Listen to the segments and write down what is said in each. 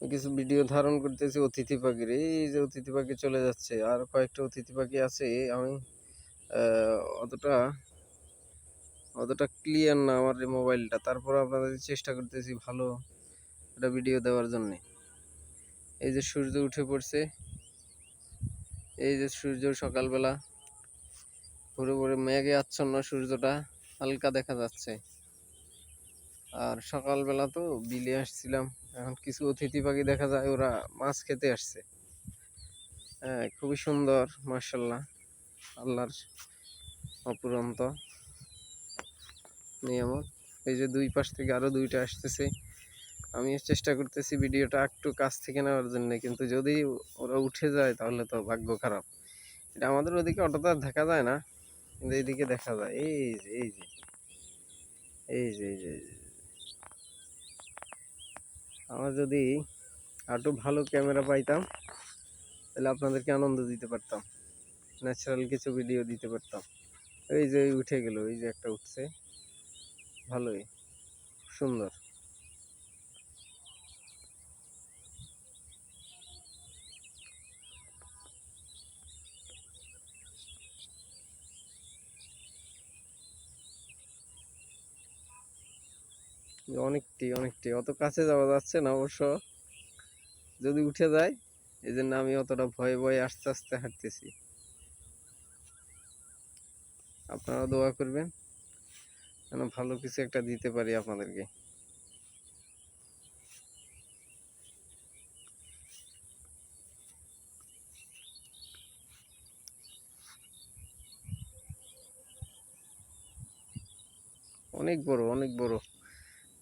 কিছু ভিডিও ধারণ করতেছি অতিথি পাখির। এই যে অতিথি পাখি চলে যাচ্ছে, আর কয়েকটা অতিথি পাখি আছে, আমি অতটা অতটা ক্লিয়ার না আমার মোবাইলটা তারপর আপনাদের চেষ্টা করতেছি ভালো একটা ভিডিও দেওয়ার জন্য। এই যে সূর্য উঠে পড়ছে, এই যে সূর্য সকালবেলা ভোরে ভোরে মেঘে আচ্ছন্ন সূর্যটা, হালকা দেখা যাচ্ছে। আর সকালবেলা তো বিলে আসছিলাম। এখন কিছু অতিথি পাখি দেখা যায়, ওরা মাছ খেতে আসছে। হ্যাঁ খুবই সুন্দর মার্শাল্লাহ আল্লাহর অপুরন্ত নিয়ামত। এই যে দুই পাশ থেকে আরও দুইটা আসতেছে। আমি চেষ্টা করতেছি ভিডিওটা একটু কাছ থেকে নেওয়ার জন্য, কিন্তু যদি ওরা উঠে যায়, তাহলে তো ভাগ্য খারাপ। এটা আমাদের ওদিকে অতটা দেখা যায় না, কিন্তু এইদিকে দেখা যায়। এই যে এই যে এই যে এই যে। আমার যদি আরও ভালো ক্যামেরা পাইতাম, তাহলে আপনাদেরকে আনন্দ দিতে পারতাম। ন্যাচারাল কিছু ভিডিও দিতে পারতাম। এই যে উঠে গেল, এই যে একটা উঠছে। ভালোই, সুন্দর। অনেকটি অনেকটি। অত কাছে যাওয়া যাচ্ছে না অবশ্য। যদি উঠে যায়, এই জন্য আমি অতটা ভয়ে ভয়ে আস্তে আস্তে হাঁটতেছি। আপনারা দোয়া করবেন, যেন ভালো কিছু একটা দিতে পারি আপনাদেরকে। অনেক বড় অনেক বড়।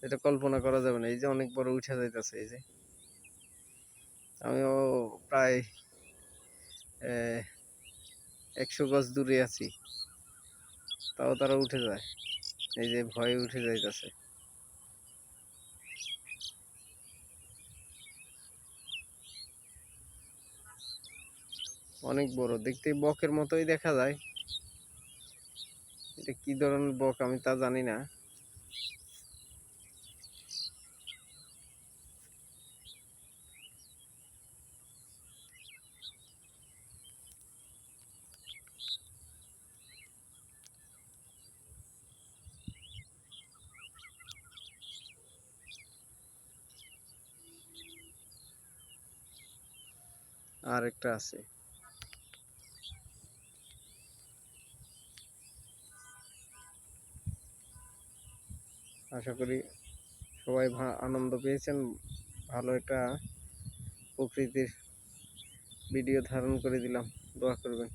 এটা কল্পনা করা যাবে না। এই যে অনেক বড় উঠে যাইতেছে, এই যে। আমিও প্রায় একশো গজ দূরে আছি। তাও তারা উঠে যায়। এই যে ভয়ে উঠে যাইতেছে। অনেক বড়। দেখতে বকের মতোই দেখা যায়। এটা কি ধরনের বক আমি তা জানি না। আর একটা আছে। আশা করি সবাই আনন্দ পেয়েছেন, ভালো একটা প্রকৃতির ভিডিও ধারণ করে দিলাম। দোয়া করবেন।